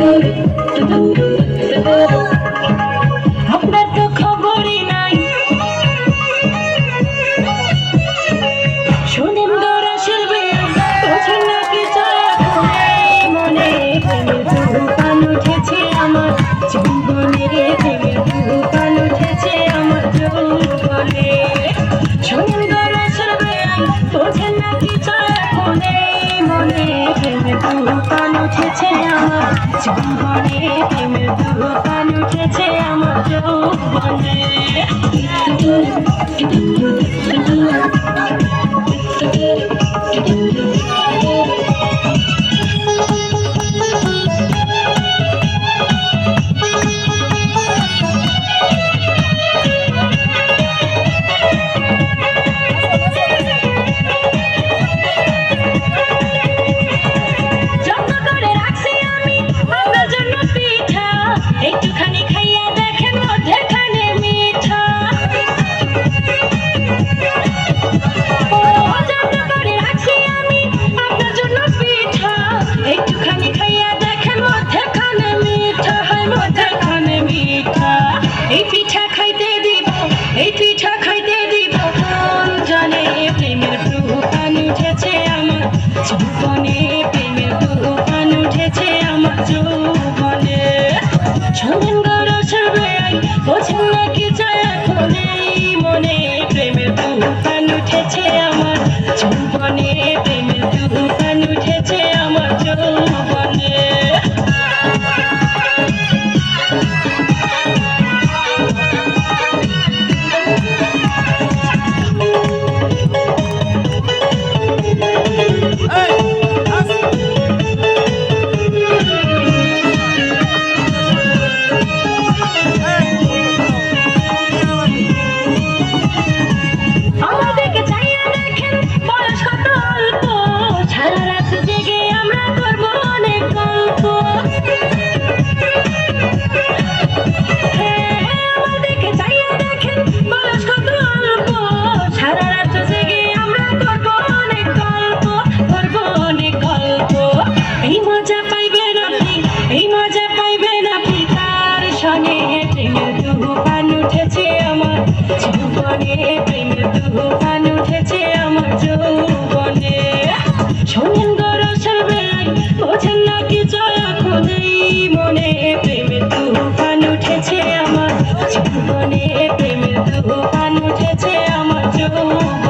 Thank you. উঠেছে আমার উঠেছে উঠেছে আমার জীবনে, প্রেমের তুফান উঠেছে আমার যৌবনে। শোনেন গরসের বেলায় বোঝেন না কি জয়া খোঁজেই মনে, প্রেমের তুফান উঠেছে আমার জীবনে, প্রেমের তুফান উঠেছে আমার যৌবনে।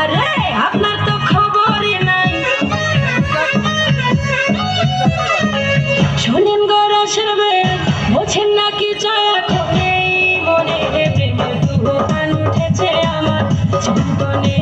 আরে, আপনার তো খবরই নাই। শোনেন গোরা নাকি চায়া মনে রে প্রেমের উঠেছে আমার। জীবনে